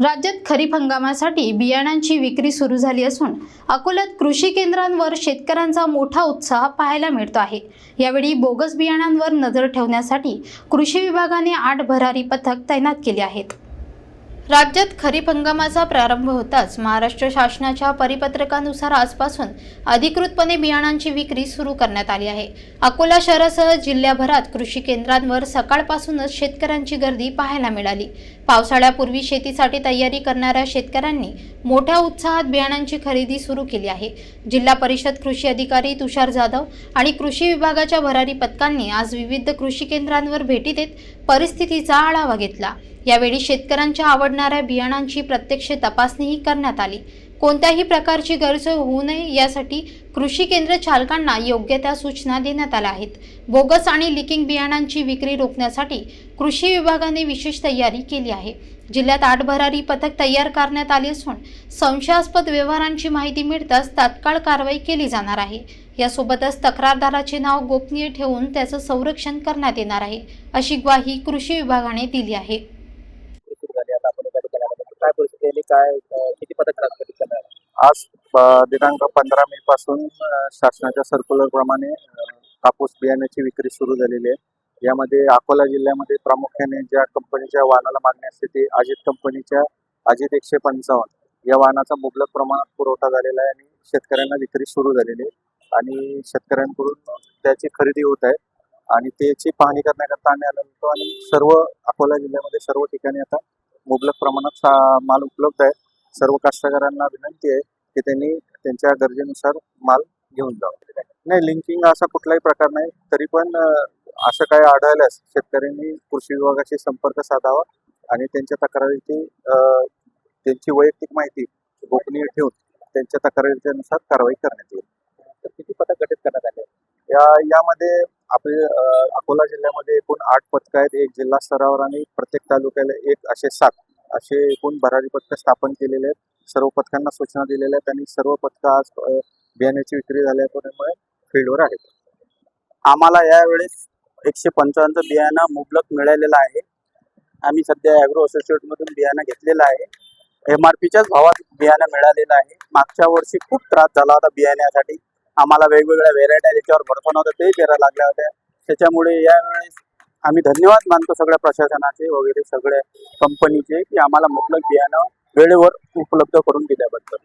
राज्यात खरीप हंगामासाठी बियाणांची विक्री सुरू झाली असून अकोल्यात कृषी केंद्रांवर शेतकऱ्यांचा मोठा उत्साह पाहायला मिळतो आहे. यावेळी बोगस बियाणांवर नजर ठेवण्यासाठी कृषी विभागाने आठ भरारी पथक तैनात केली आहेत. राज्यात खरीप हंगामाचा प्रारंभ होताच महाराष्ट्र शासनाच्या परिपत्रकानुसार आजपासून अधिकृतपणे बियाणांची विक्री सुरू करण्यात आली आहे. अकोला शहरासह जिल्ह्याभरात कृषी केंद्रांवर सकाळपासूनच शेतकऱ्यांची गर्दी पाहायला मिळाली. पावसाळ्यापूर्वी शेतीसाठी तयारी करणाऱ्या शेतकऱ्यांनी मोठ्या उत्साहात बियाणांची खरेदी सुरू केली आहे. जिल्हा परिषद कृषी अधिकारी तुषार जाधव आणि कृषी विभागाच्या भरारी पथकांनी आज विविध कृषी केंद्रांवर भेटी देत परिस्थितीचा आढावा घेतला. यावेळी शेतकऱ्यांच्या आवडणाऱ्या बियाणांची प्रत्यक्ष तपासणीही करण्यात आली. कोणत्याही प्रकारची गैरसोय होऊ नये यासाठी कृषी केंद्र चालकांना योग्य त्या सूचना देण्यात आल्या आहेत. बोगस आणि लिकिंग बियाणांची विक्री रोखण्यासाठी कृषी विभागाने विशेष तयारी केली आहे. जिल्ह्यात आठ भरारी पथक तयार करण्यात आले असून संशयास्पद व्यवहारांची माहिती मिळताच तात्काळ कारवाई केली जाणार आहे. यासोबतच तक्रारदाराचे नाव गोपनीय ठेवून त्याचं संरक्षण करण्यात येणार आहे अशी ग्वाही कृषी विभागाने दिली आहे सुरू झाली आता आपण एका ठिकाणी आलो. काय परिस्थिती आहे काय किती पथक करणार आज दिनांक पंधरा मे पासून शासनाच्या सर्क्युलर प्रमाणे कापूस बियाण्याची विक्री सुरू झालेली आहे. यामध्ये अकोला जिल्ह्यामध्ये प्रामुख्याने ज्या कंपनीच्या वाहनाला मागणी असते ती अजित कंपनीच्या अजित एकशे पंचावन्न. या वाहनाचा मुबलक प्रमाणात पुरवठा झालेला आहे आणि शेतकऱ्यांना विक्री सुरू झालेली आहे. आणि शेतकऱ्यांकडून त्याची खरेदी होत आहे. आणि त्याची पाहणी करण्याकरता आम्ही आलो होतो आणि सर्व अकोला जिल्ह्यामध्ये सर्व ठिकाणी आता मुबलक प्रमाणात सा- माल उपलब्ध आहे. सर्व कास्तकारांना विनंती आहे की त्यांनी त्यांच्या गरजेनुसार माल घेऊन जावा. नाही लिंकिंग असा कुठलाही प्रकार नाही. तरी पण असं काय आढळल्यास शेतकऱ्यांनी कृषी विभागाशी संपर्क साधावा आणि त्यांच्या तक्रारीची त्यांची वैयक्तिक माहिती गोपनीय ठेवून त्यांच्या तक्रारीच्यानुसार कारवाई करण्यात येईल. तर किती पथक गठीत करण्यात आले? या यामध्ये आपले अकोला जिल्ह्यामध्ये एकूण आठ पथकं आहेत. एक जिल्हा स्तरावर आणि प्रत्येक तालुक्याला एक असे सात असे एकूण भरारी पथकं स्थापन केलेले आहेत. सर्व पथकांना सूचना दिलेल्या आहेत आणि सर्व पथकं आज बियाण्याची विक्री झाल्यामुळे फील्डवर आहेत. आम्हाला यावेळेस एकशे पंचावन्नचं बियाणं मुबलक मिळालेलं आहे. आम्ही सध्या ॲग्रो असोसिएटमधून बियाणं घेतलेलं आहे. एम आर पीच्याच भावात बियाणं मिळालेलं आहे. मागच्या वर्षी खूप त्रास झाला होता बियाण्यासाठी. आम्हाला वेगवेगळ्या व्हेरायट्या त्याच्यावर भडकवणं होतं ते पेरायला लागल्या होत्या. त्याच्यामुळे यावेळेस आम्ही धन्यवाद मानतो सगळ्या प्रशासनाचे वगैरे सगळ्या कंपनीचे की आम्हाला मुबलक बियाणं वेळेवर उपलब्ध करून दिल्याबद्दल.